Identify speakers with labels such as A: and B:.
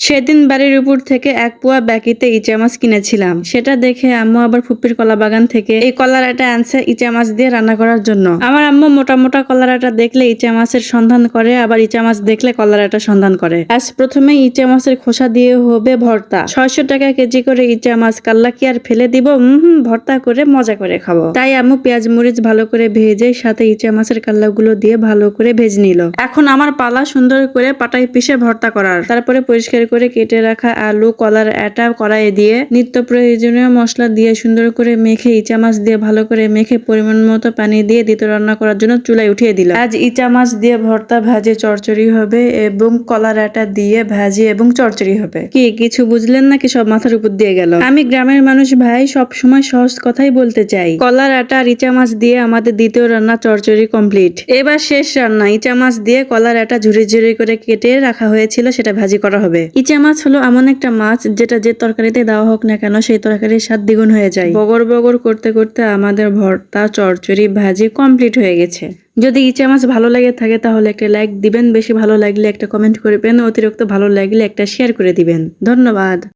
A: সেদিন বাড়ির উপর থেকে এক পোয়া ব্যাকিতে ইচা মাছ কিনেছিলাম। সেটা দেখে আম্মু আবার ফুপির কলা বাগান থেকে এই কলারাটা আনছে ইচা মাছ দিয়ে রান্না করার জন্য। আমার আম্মু মোটা মোটা কলারাটা দেখলে ইচা মাছের সন্ধান করে, আবার ইচা মাছ দেখলে কলারাটা সন্ধান করে। আজ প্রথমে ইচা মাছের খোসা দিয়ে হবে ভর্তা। ছয়শো টাকা কেজি করে ইচা মাছ কাল্লা কি আর ফেলে দিব? হম, ভর্তা করে মজা করে খাব। তাই আম্মু পেঁয়াজ মরিচ ভালো করে ভেজে সাথে ইচা মাছের কাল্লাগুলো দিয়ে ভালো করে ভেজে নিল। এখন আমার পালা সুন্দর করে পাটাই পিষে ভর্তা করার। তারপরে পরিষ্কার করে কেটে রাখা আলু, কলার এটা কড়াইয়ে দিয়ে নিত্য প্রয়োজনীয় মশলা দিয়ে সুন্দর করে মেখে ইচা মাছ দিয়ে ভালো করে মেখে পরিমাণ মতো পানি দিয়ে দ্বিতীয় রান্না করার জন্য চুলায় উঠিয়ে দিলাম। আজ ইচা মাছ দিয়ে ভর্তা ভাজে চরচড়ি হবে এবং কলার আটা দিয়ে ভাজি এবং চরচড়ি হবে। কি, কিছু বুঝলেন নাকি? সব মাথার উপর দিয়ে গেল। আমি গ্রামের মানুষ ভাই সব সময় সহজ কথাই বলতে চাই। কলার আটা আর ইচা মাছ দিয়ে আমাদের দ্বিতীয় রান্না চরচড়ি কমপ্লিট। এবার শেষ রান্না। ইচা মাছ দিয়ে কলার আটা ঝুড়ি ঝুড়ি করে কেটে রাখা হয়েছিল, সেটা ভাজি করা হবে। ইচা মাছ হলো এমন একটা মাছ যেটা যে তরকারিতে দেওয়া হোক না কেন সেই তরকারির স্বাদ দ্বিগুণ হয়ে যায়। বগর বগর করতে করতে আমাদের ভর্তা চরচড়ি ভাজি কমপ্লিট হয়ে গেছে। যদি ইচা মাছ ভালো লাগে থাকে তাহলে একটা লাইক দিবেন, বেশি ভালো লাগলে একটা কমেন্ট করবেন, অতিরিক্ত ভালো লাগলে একটা শেয়ার করে দিবেন। ধন্যবাদ।